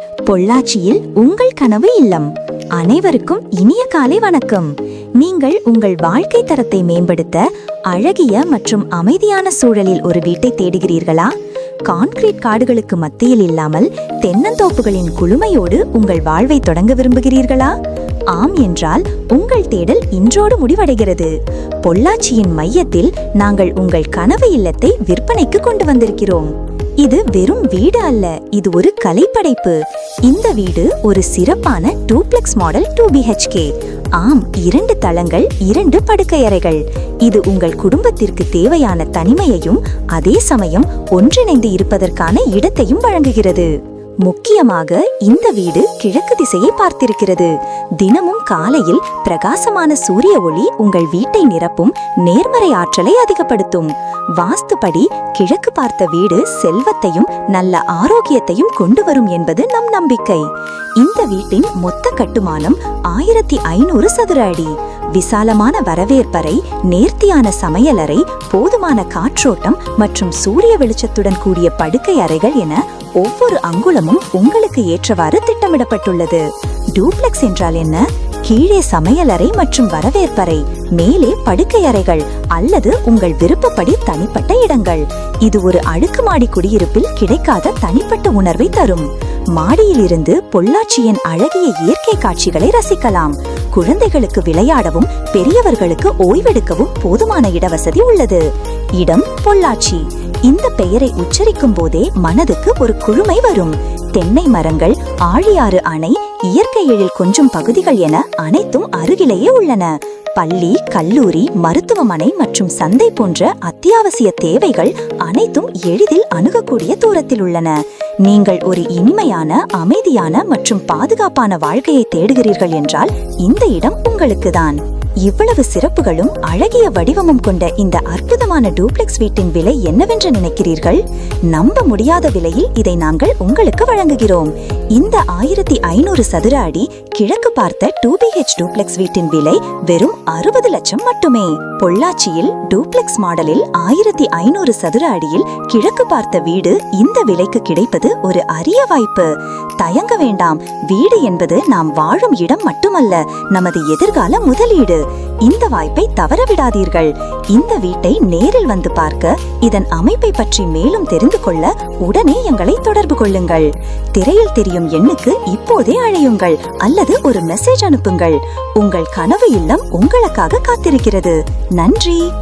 பொள்ளாச்சியில் உங்கள் கனவு இல்லம். அனைவருக்கும் இனிய காலை வணக்கம். நீங்கள் உங்கள் வாழ்க்கை தரத்தை மேம்படுத்த அழகிய மற்றும் அமைதியான சூழலில் ஒரு வீட்டை தேடுகிறீர்களா? கான்கிரீட் காடுகளுக்கு மத்தியில் இல்லாமல் தென்னந்தோப்புகளின் குளுமையோடு உங்கள் வாழ்வை தொடங்க விரும்புகிறீர்களா? ஆம் என்றால் உங்கள் தேடல் இன்றோடு முடிவடைகிறது. பொள்ளாச்சியின் மையத்தில் நாங்கள் உங்கள் கனவு இல்லத்தை விற்பனைக்கு கொண்டு வந்திருக்கிறோம். இது வெறும் வீடு அல்ல இது ஒரு கலைப்படைப்பு. இந்த வீடு ஒரு சிறப்பான டூப்ளெக்ஸ் மாடல் டூ பிஹெச்கே ஆம் இரண்டு தளங்கள் இரண்டு படுக்கையறைகள் இது உங்கள் குடும்பத்திற்கு தேவையான தனிமையையும் அதே சமயம் ஒன்றிணைந்து இருப்பதற்கான இடத்தையும் வழங்குகிறது. முக்கியமாக இந்த வீடு கிழக்கு திசையை பார்த்திருக்கிறது. தினமும் காலையில் பிரகாசமான சூரிய ஒளி உங்கள் வீட்டை நிரப்பும் நேர்மறை ஆற்றலை அதிகப்படுத்தும். வாஸ்துபடி கிழக்கு பார்த்த வீடு செல்வத்தையும் நல்ல ஆரோக்கியத்தையும் கொண்டு வரும் என்பது நம் நம்பிக்கை. இந்த வீட்டின் மொத்த கட்டுமானம் ஆயிரத்தி ஐநூறு சதுர அடி. விசாலமான வரவேற்பறை நேர்த்தியான சமையலறை போதுமான காற்றோட்டம் மற்றும் சூரிய வெளிச்சத்துடன் கூடிய படுக்கை அறைகள் என ஒவ்வொரு அங்குலமும் உங்களுக்கு ஏற்றவாறு திட்டமிடப்பட்டுள்ளது. டூப்ளெக்ஸ் என்றால் என்ன? கீழே சமையலறை மற்றும் வரவேற்பறை மேலே படுக்கை அறைகள் அல்லது உங்கள் விருப்பப்படி தனிப்பட்ட இடங்கள். இது ஒரு அடுக்குமாடி குடியிருப்பில் கிடைக்காத தனிப்பட்ட உணர்வை தரும். மாடியிலிருந்து பொள்ளாச்சியின் அழகிய இயற்கை காட்சிகளை ரசிக்கலாம். குழந்தைகளுக்கு விளையாடவும் பெரியவர்களுக்கு ஓய்வெடுக்கவும் போதுமான இடவசதி உள்ளது. இடம் பொள்ளாச்சி. இந்த பெயரை உச்சரிக்கும் போதே மனதுக்கு ஒரு குழுமை வரும். தென்னை மரங்கள் ஆழியாறு அணை இயற்கை எழில் கொஞ்சம் பகுதிகள் என அனைத்தும் அருகிலேயே உள்ளன. பள்ளி கல்லூரி மருத்துவமனை மற்றும் சந்தை போன்ற அத்தியாவசிய தேவைகள் அனைத்தும் எளிதில் அணுகக்கூடிய தூரத்தில் உள்ளன. நீங்கள் ஒரு இனிமையான அமைதியான மற்றும் பாதுகாப்பான வாழ்க்கையை தேடுகிறீர்கள் என்றால் இந்த இடம் உங்களுக்குதான். இவ்வளவு சிறப்புகளும் அழகிய வடிவமும் கொண்ட இந்த அற்புதமான டூப்ளெக்ஸ் வீட்டின் விலை என்னவென்று நினைக்கிறீர்கள்? நம்ப முடியாத விலையில் இதை நாங்கள் உங்களுக்கு வழங்குகிறோம். இந்த ஆயிரத்தி ஐநூறு சதுர அடி கிழக்கு பார்த்த டூ பிஹெச் டூப்ளெக்ஸ் வீட்டின் விலை வெறும் அறுபது லட்சம் மட்டுமே. பொள்ளாச்சியில் டூப்ளெக்ஸ் மாடலில் ஆயிரத்தி ஐநூறு சதுர அடியில் கிழக்கு பார்த்த வீடு இந்த விலைக்கு கிடைப்பது ஒரு அரிய வாய்ப்பு. தயங்க வேண்டாம். வீடு என்பது நாம் வாழும் இடம் மட்டுமல்ல நமது எதிர்கால முதலீடு. இந்த வாய்ப்பை தவறவிடாதீர்கள். இந்த வீட்டை நேரில் வந்து பார்க்க இதன் அமைப்பை பற்றி மேலும் தெரிந்து கொள்ள உடனே எங்களை தொடர்பு கொள்ளுங்கள். திரையில் தெரியும் எண்ணுக்கு இப்போதே அழையுங்கள் அல்லது ஒரு மெசேஜ் அனுப்புங்கள். உங்கள் கனவு இல்லம் உங்களுக்காக காத்திருக்கிறது. நன்றி!